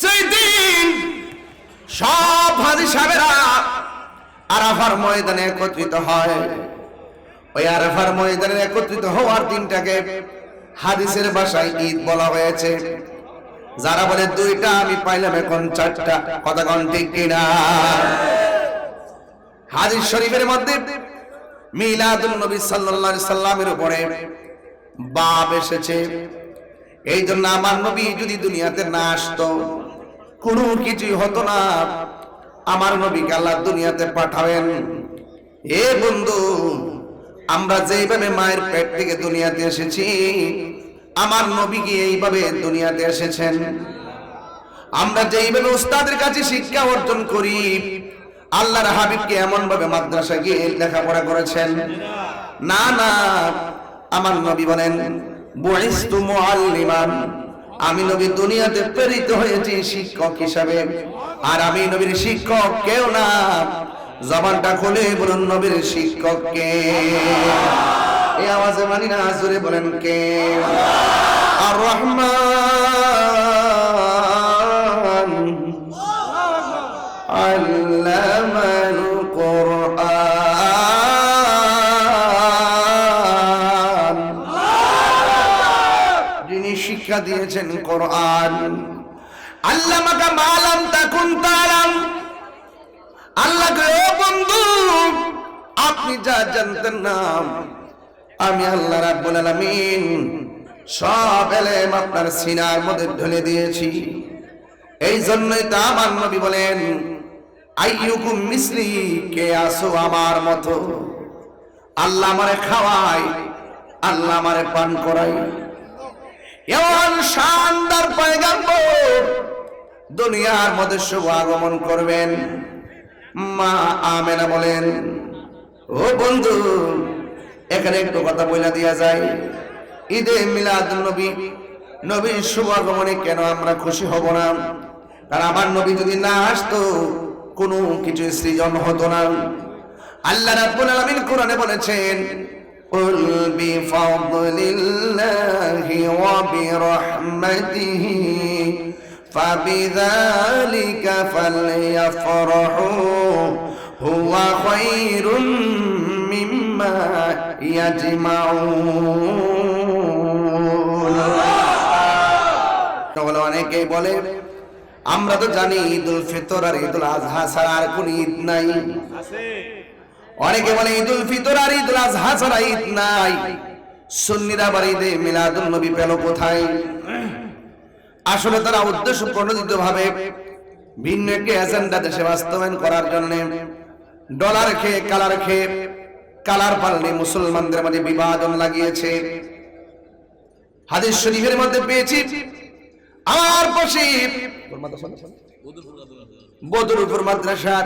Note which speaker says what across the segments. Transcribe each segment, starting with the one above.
Speaker 1: সেই দিন সব হাজি সাহেবেরা আরাফার ময়দানে একত্রিত হয়। ওই আরাফার ময়দানে একত্রিত হওয়ার দিনটাকে হাদিসের ভাষায় ঈদ বলা হয়েছে। যারা বলে, দুইটা আমি পাইলাম এখন, চারটা। কথা কন ঠিক কিনা? হাদিস শরীফের মধ্যে মিলাদুল নবী সাল্লাল্লাহু সাল্লামের উপরে বাব এসেছে। এই জন্য আমার নবী যদি দুনিয়াতে না আসতো কোনো কিছুই হতো না। আমার নবীকে আল্লাহ দুনিয়াতে পাঠাবেন। এ বন্ধু, আমরা যেইভাবে মায়ের পেট থেকে দুনিয়াতে এসেছি, আমার নবী কি এইভাবে দুনিয়াতে এসেছেন? আমরা যেইভাবে উস্তাদের কাছে শিক্ষা অর্জন করি, আল্লাহর হাবিবকে এমন ভাবে মাদ্রাসা গিয়ে লেখাপড়া করেছেন। না না, আমার নবী বলেন বুইস্তু মুআল্লিমান। আমি নবী দুনিয়াতে প্রেরিত হয়েছি শিক্ষক হিসাবে। আর আমি নবীর শিক্ষক কেউ না। জবানটা খোলে বলুন, নবীর শিক্ষক কে? এই আওয়াজে মানি না, জোরে বলেন কে? আর রহমান। শিক্ষা দিয়েছেন কোরআন। আল্লামাকা মালাম তাকুন তারাম। আল্লাহকে, ও বন্ধু, আপনি যা জানতেন না আমি আল্লাহ রাব্বুল আলামিন সব এলেম আপনার সিনার মধ্যে ঢেলে দিয়েছি। এই জন্যই তো আমার নবী বলেন, আইয়ুকুম মিসলি, কে আসো আমার মতো? আল্লাহ আমারে খাওয়াই আল্লাহ আমারে পান করাই এমন শানদার পয়গাম্বর দুনিয়ার মধ্যে শুভ আগমন করবেন। মা আমেনা বলেন, ও বন্ধু, এখানে একটু কথা বলে দেওয়া যায় ঈদে মিলাদ নবী, নবীর শুভ আগমনে কেন আমরা খুশি হব না? কারণ আমার নবী যদি না আসতো, কোনো কিছু সৃজন হতো না। আল্লাহ রাব্বুল আলামিন কোরআনে বলেছেন قل بفضل الله وبرحمته فبذلك فليفرحوا هو خير مما يجمعون তাহলে অনেকেই বলে আমরা তো জানি ঈদুল ফিতর আর ঈদুল আজহা ছাড়া আর কোন ঈদ নাই অনেকে বলে ঈদুল ফিতর আর ঈদুল আজহা ছাড়া ঈদ নাই। সুন্নিরা আবার ঈদে মিলাদুল নবী পেল কোথায়? আসলে তারা উদ্দেশ্য প্রণোদিত ভাবে ভিন্ন একটি এজেন্ডা দেশে বাস্তবায়ন করার জন্য ডলার খেয়ে, কালার খেয়ে, কালার পাল্লে মুসলমানদের মধ্যে বিভাজন লাগিয়েছে। হাদিস শরীফের মধ্যে পেয়েছি, আমার পাশে বদরুপুর মাদ্রাসার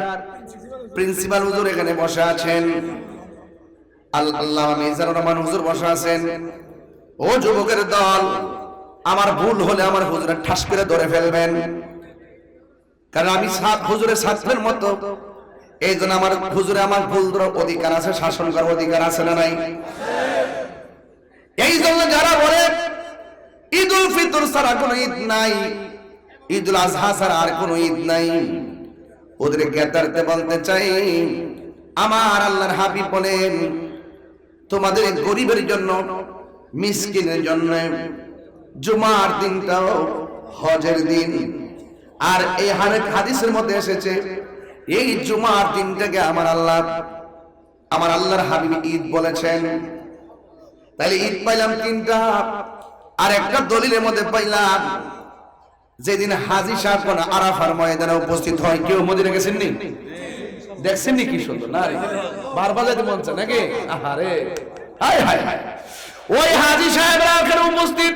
Speaker 1: প্রিন্সিপাল হুজুর এখানে বসে আছেন। আল্লাহ রহমান হুজুর আছেন। ও যুবকের দল, আমার ভুল হলে আমার হুজুরে ঠাস করে ধরে ফেলবেন। কারণ আমি হুজুরের ছাত্রের মতো। এই জন্য আমার হুজুরে আমার ভুল অধিকার আছে, শাসন করার অধিকার আছে না নাই? এই জন্য যারা বলে, ঈদুল ফিতর ছাড়া কোনো ঈদ নাই। ঈদুল আজহা ছাড়া আর কোনো ঈদ নাই। ওদের জ্ঞাতার্থে বলতে চাই, আমার আল্লাহর হাবিব বলেন, তোমাদের গরিবের জন্য, মিসকিনের জন্য জুমার দিনটাও হজের দিন। আর এই হারেক হাদিসের মধ্যে এসেছে, এই জুমার দিনটাকে আমার আল্লাহ, আমার আল্লাহর হাবিব ঈদ বলেছেন। তাহলে ঈদ পাইলাম তিনটা, আর একটা দলিলের মধ্যে পাইলাম যেদিন হাজি সাহেব কোন আরাফার ময়দানে উপস্থিত হয় কেউ মদিনা গেছেন নি দেখছেন নি কি? সুন্দর? না রে। বার যেতে মন চায় নাকি? আহারে। হায় হায় হায়। ওই হাজি সাহেবরা ওখানে উপস্থিত।